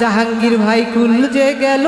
জাহাঙ্গীর ভাই কুল যে গেল।